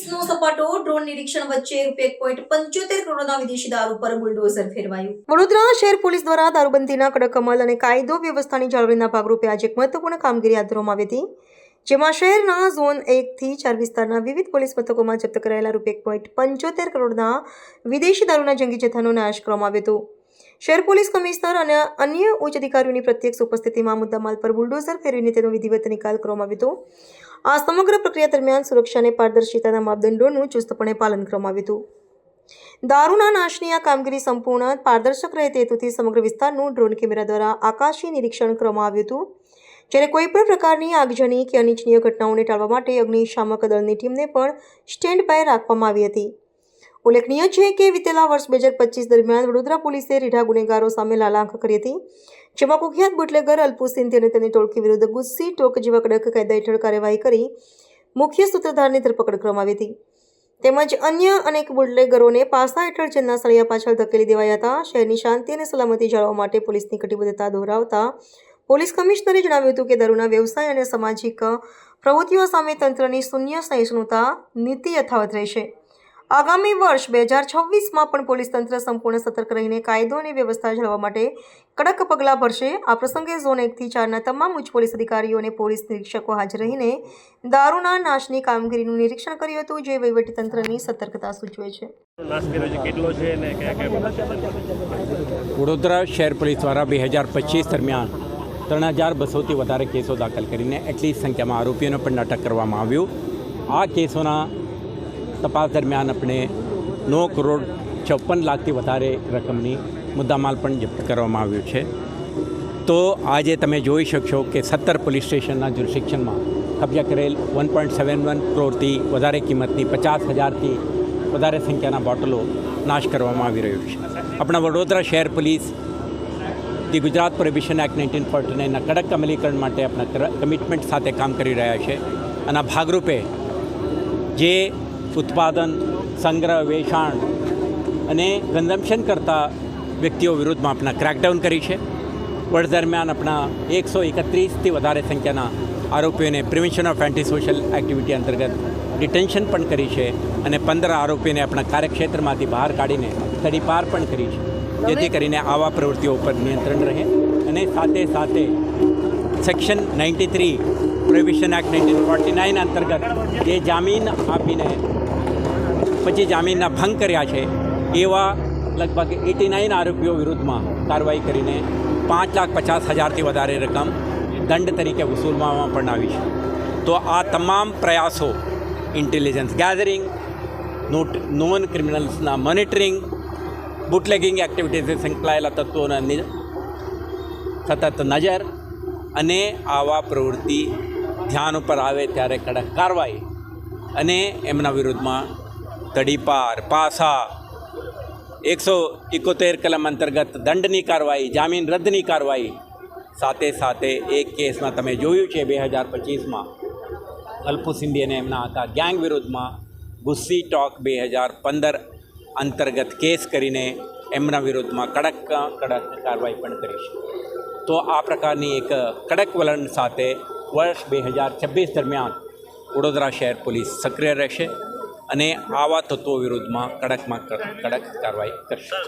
નિરીક્ષણ વચ્ચે રૂપિયા પોઈન્ટ પંચોતેર કરોડના વિદેશી દારૂ પર બુલડોઝર ફેરવાયું. વડોદરા શહેર પોલીસ દ્વારા દારૂબંધીના કડક અમલ અને કાયદો વ્યવસ્થાની જાળવણીના ભાગરૂપે આજે એક મહત્વપૂર્ણ કામગીરી હાથ ધરવામાં આવી હતી, જેમાં શહેરના ઝોન એકથી ચાર વિસ્તારના વિવિધ પોલીસ મથકોમાં જપ્ત કરાયેલા રૂપિયા એક પોઈન્ટ પંચોતેર કરોડના વિદેશી દારૂના જંગી જથ્થાનો નાશ કરવામાં આવ્યો હતો. શહેર પોલીસ કમિશનર અને અન્ય ઉચ્ચ અધિકારીઓની પ્રત્યક્ષ ઉપસ્થિતિમાં મુદ્દામાલ પર બુલડોઝર ફેરવીને તેનો વિધિવત નિકાલ કરવામાં આવ્યો હતો. આ સમગ્ર પ્રક્રિયા દરમિયાન સુરક્ષા અને પારદર્શિતાના માપદંડોનું ચુસ્તપણે પાલન કરવામાં આવ્યું હતું. દારૂના નાશની આ કામગીરી સંપૂર્ણ પારદર્શક રહે તે હેતુથી સમગ્ર વિસ્તારનું ડ્રોન કેમેરા દ્વારા આકાશી નિરીક્ષણ કરવામાં આવ્યું હતું. જ્યારે કોઈપણ પ્રકારની આગજની કે અનિચ્છનીય ઘટનાઓને ટાળવા માટે અગ્નિશામક દળની ટીમને પણ સ્ટેન્ડ બાય રાખવામાં આવી હતી. ઉલ્લેખનીય છે કે વિતેલા વર્ષ બે હજાર પચીસ દરમિયાન વડોદરા પોલીસે રીઢા ગુનેગારો સામે લાલાંક કરી હતી, જેમાં કુખ્યાત બુટલેગર અલ્પુ સિંધી અને તેની ટોળકી વિરુદ્ધ ગુસ્સી, ટોક જેવા કડક કાયદા હેઠળ કાર્યવાહી કરી મુખ્ય સૂત્રધારની ધરપકડ કરવામાં આવી હતી. તેમજ અન્ય અનેક બુટલેગરોને પાસા હેઠળ જેલના સળિયા પાછળ ધકેલી દેવાયા હતા. શહેરની શાંતિ અને સલામતી જાળવવા માટે પોલીસની કટિબદ્ધતા દોહરાવતા પોલીસ કમિશનરે જણાવ્યું હતું કે દારૂના વ્યવસાય અને સામાજિક પ્રવૃત્તિઓ સામે તંત્રની શૂન્ય સહિષ્ણુતા નીતિ યથાવત રહેશે. આગામી વર્ષ બે હજાર છવ્વીસમાં પણ પોલીસ તંત્ર સંપૂર્ણ સતર્ક રહીને કાયદો અને વ્યવસ્થા જાળવવા માટે કડક પગલાં ભરશે. આ પ્રસંગે ઝોન એકથી ચારના તમામ ઉચ્ચ પોલીસ અધિકારીઓ અને પોલીસ નિરીક્ષકો હાજર રહીને દારૂના નાશની કામગીરીનું નિરીક્ષણ કર્યું હતું જે વહીવટીતંત્રની સતર્કતા સૂચવે છે. વડોદરા શહેર પોલીસ દ્વારા બે હજાર પચીસ દરમિયાન ત્રણ હજાર બસોથી વધારે કેસો દાખલ કરીને એટલી સંખ્યામાં આરોપીઓને પણ અટક કરવામાં આવ્યું. આ કેસોના તપાસ દરમિયાન આપણે નવ કરોડ ચોપન લાખથી વધારે રકમની મુદ્દામાલ પણ જપ્ત કરવામાં આવ્યો છે. તો આજે તમે જોઈ શકશો કે સત્તર પોલીસ સ્ટેશનના જ્યુરિસ્ડિક્શનમાં કબજા કરેલ વન પોઈન્ટ સેવન વન કરોડથી વધારે કિંમતની પચાસ હજારથી વધારે સંખ્યાના બોટલો નાશ કરવામાં આવી રહ્યો છે. આપણા વડોદરા શહેર police the Gujarat prohibition act nineteen forty નાઇનના કડક અમલીકરણ માટે આપણા કમિટમેન્ટ સાથે કામ કરી રહ્યા છે. અને ભાગરૂપે જે ઉત્પાદન, સંગ્રહ, વેચાણ અને કન્ઝમ્પશન કરતા વ્યક્તિઓ વિરુદ્ધમાં આપણા ક્રેકડાઉન કરી છે. વર્ષ દરમિયાન આપણા એકસો એકત્રીસથી વધારે સંખ્યાના આરોપીઓને prevention of anti social activity અંતર્ગત ડિટેન્શન પણ કરી છે અને પંદર આરોપીને આપણા કાર્યક્ષેત્રમાંથી બહાર કાઢીને તડીપાર પણ કરી છે. જેથી કરીને આવા પ્રવૃત્તિઓ ઉપર નિયંત્રણ રહે અને સાથે સાથે section ninety three prohibition act nineteen forty nine અંતર્ગત જે જામીન આપીને પછી જામીનના ભંગ કર્યા છે, એવા લગભગ એટી નાઇન આરોપીઓ વિરુદ્ધમાં કાર્યવાહી કરીને પાંચ લાખ પચાસ હજારથી વધારે રકમ દંડ તરીકે વસૂલવામાં પણ આવી છે. તો આ તમામ પ્રયાસો ઇન્ટેલિજન્સ ગેધરિંગ, નોટ, નોન ક્રિમિનલ્સના મોનિટરિંગ, બુટલેગિંગ એક્ટિવિટીઝે સંકળાયેલા તત્વોના સતત નજર અને આવા પ્રવૃત્તિ ધ્યાન ઉપર આવે ત્યારે કડક કાર્યવાહી અને એમના વિરુદ્ધમાં તડીપાર પાસા એકસો એકોતેર કલમ અંતર્ગત દંડની કાર્યવાહી જામીન રદ્દની કાર્યવાહી સાથે સાથે એક કેસમાં તમે જોયું છે બે હજાર પચીસમાં અલ્પુ સિંધી અને એમના હતા ગેંગ વિરુદ્ધમાં ગુસ્સી ટોક બે હજાર પંદર અંતર્ગત કેસ કરીને એમના વિરુદ્ધમાં કડક કડક કાર્યવાહી પણ કરી છે તો આ પ્રકારની એક કડક વલણ સાથે વર્ષ બે હજાર છવ્વીસ દરમિયાન વડોદરા શહેર પોલીસ સક્રિય રહેશે અને આવા તત્વો વિરુદ્ધમાં કડકમાં કડક કાર્યવાહી કરશે.